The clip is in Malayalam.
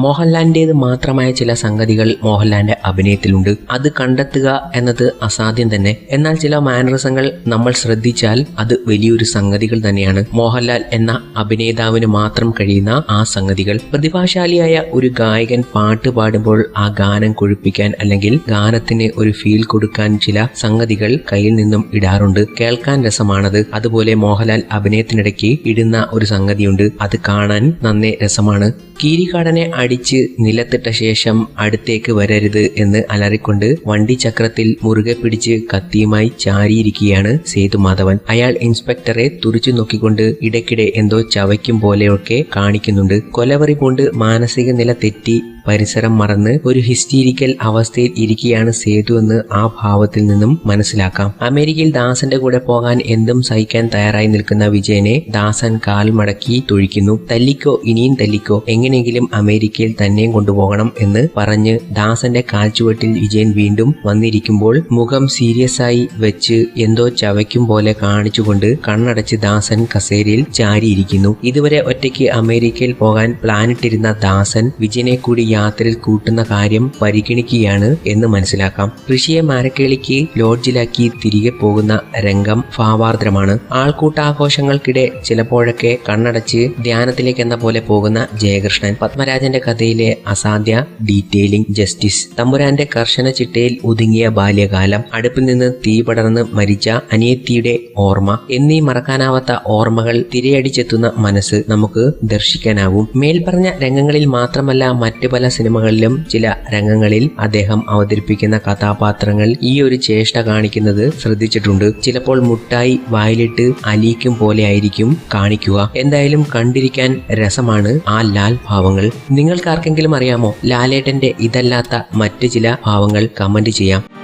മോഹൻലാലിന്റേത് മാത്രമായ ചില സംഗതികൾ മോഹൻലാലിന്റെ അഭിനയത്തിലുണ്ട്. അത് കണ്ടെത്തുക എന്നത് അസാധ്യം തന്നെ. എന്നാൽ ചില മാനറിസങ്ങൾ നമ്മൾ ശ്രദ്ധിച്ചാൽ അത് വലിയൊരു സംഗതികൾ തന്നെയാണ്. മോഹൻലാൽ എന്ന അഭിനേതാവിന് മാത്രം കഴിയുന്ന ആ സംഗതികൾ. പ്രതിഭാശാലിയായ ഒരു ഗായകൻ പാട്ട് പാടുമ്പോൾ ആ ഗാനം കൊഴുപ്പിക്കാൻ അല്ലെങ്കിൽ ഗാനത്തിന് ഒരു ഫീൽ കൊടുക്കാൻ ചില സംഗതികൾ കയ്യിൽ നിന്നും ഇടാറുണ്ട്. കേൾക്കാൻ രസമാണത്. അതുപോലെ മോഹൻലാൽ അഭിനയത്തിനിടയ്ക്ക് ഇടുന്ന ഒരു സംഗതിയുണ്ട്. അത് കാണാൻ നന്നേ രസമാണ്. കീരിക്കാടനെ അടിച്ച് നിലത്തിട്ട ശേഷം അടുത്തേക്ക് വരരുത് എന്ന് അലറിക്കൊണ്ട് വണ്ടി ചക്രത്തിൽ മുറുകെ പിടിച്ച് കത്തിയുമായി ചാരിയിരിക്കുകയാണ് സേതു മാധവൻ. അയാൾ ഇൻസ്പെക്ടറെ തുറിച്ചു നോക്കിക്കൊണ്ട് ഇടയ്ക്കിടെ എന്തോ ചവയ്ക്കും പോലെയൊക്കെ കാണിക്കുന്നുണ്ട്. കൊലവറി കൊണ്ട് മാനസിക നില തെറ്റി പരിസരം മറന്ന് ഒരു ഹിസ്റ്റീരിക്കൽ അവസ്ഥയിൽ ഇരിക്കുകയാണ് സേതു എന്ന് ആ ഭാവത്തിൽ നിന്നും മനസ്സിലാക്കാം. അമേരിക്കയിൽ ദാസന്റെ കൂടെ പോകാൻ എന്തും സഹിക്കാൻ തയ്യാറായി നിൽക്കുന്ന വിജയനെ ദാസൻ കാൽ മടക്കി തൊഴിക്കുന്നു. തല്ലിക്കോ ഇനിയും തല്ലിക്കോ എങ്ങനെയെങ്കിലും അമേരിക്കയിൽ തന്നെയും കൊണ്ടുപോകണം എന്ന് പറഞ്ഞ് ദാസന്റെ കാൽച്ചുവട്ടിൽ വിജയൻ വീണ്ടും വന്നിരിക്കുമ്പോൾ മുഖം സീരിയസ് ആയി വെച്ച് എന്തോ ചവയ്ക്കും പോലെ കാണിച്ചുകൊണ്ട് കണ്ണടച്ച് ദാസൻ കസേരയിൽ ചാരിയിരിക്കുന്നു. ഇതുവരെ ഒറ്റയ്ക്ക് അമേരിക്കയിൽ പോകാൻ പ്ലാനിട്ടിരുന്ന ദാസൻ വിജയനെ കൂടി യാത്രയിൽ കൂട്ടുന്ന കാര്യം പരിഗണിക്കുകയാണ് എന്ന് മനസ്സിലാക്കാം. ഋഷിയെ മരക്കേളിക്ക് ലോഡ്ജിലാക്കി തിരികെ പോകുന്ന രംഗം ഭാവാർദ്രമാണ്. ആൾക്കൂട്ടാഘോഷങ്ങൾക്കിടെ ചിലപ്പോഴൊക്കെ കണ്ണടച്ച് ധ്യാനത്തിലേക്ക് എന്ന പോലെ പോകുന്ന ജയകൃഷ്ണൻ പത്മരാജന്റെ കഥയിലെ അസാധ്യ ഡീറ്റെയിലിംഗ് ജസ്റ്റിസ് തമ്പുരാന്റെ കർശന ചിട്ടയിൽ ഒതുങ്ങിയ ബാല്യകാലം അടുപ്പിൽ നിന്ന് തീ പടർന്ന് മരിച്ച അനിയത്തിയുടെ ഓർമ്മ എന്നീ മറക്കാനാവാത്ത ഓർമ്മകൾ തിരയടിച്ചെത്തുന്ന മനസ്സ് നമുക്ക് ദർശിക്കാനാവും. മേൽപ്പറഞ്ഞ രംഗങ്ങളിൽ മാത്രമല്ല മറ്റു പല സിനിമകളിലും ചില രംഗങ്ങളിൽ അദ്ദേഹം അവതരിപ്പിക്കുന്ന കഥാപാത്രങ്ങൾ ഈ ഒരു ചേഷ്ട കാണിക്കുന്നത് ശ്രദ്ധിച്ചിട്ടുണ്ട്. ചിലപ്പോൾ മുട്ടായി വായിലിട്ട് അലിയിക്കും പോലെ ആയിരിക്കും കാണിക്കുക. എന്തായാലും കണ്ടിരിക്കാൻ രസമാണ് ആ ലാൽ ഭാവങ്ങൾ. നിങ്ങൾക്കാർക്കെങ്കിലും അറിയാമോ? ലാലേട്ടന്റെ ഇതല്ലാത്ത മറ്റ് ചില ഭാവങ്ങൾ കമന്റ് ചെയ്യാം.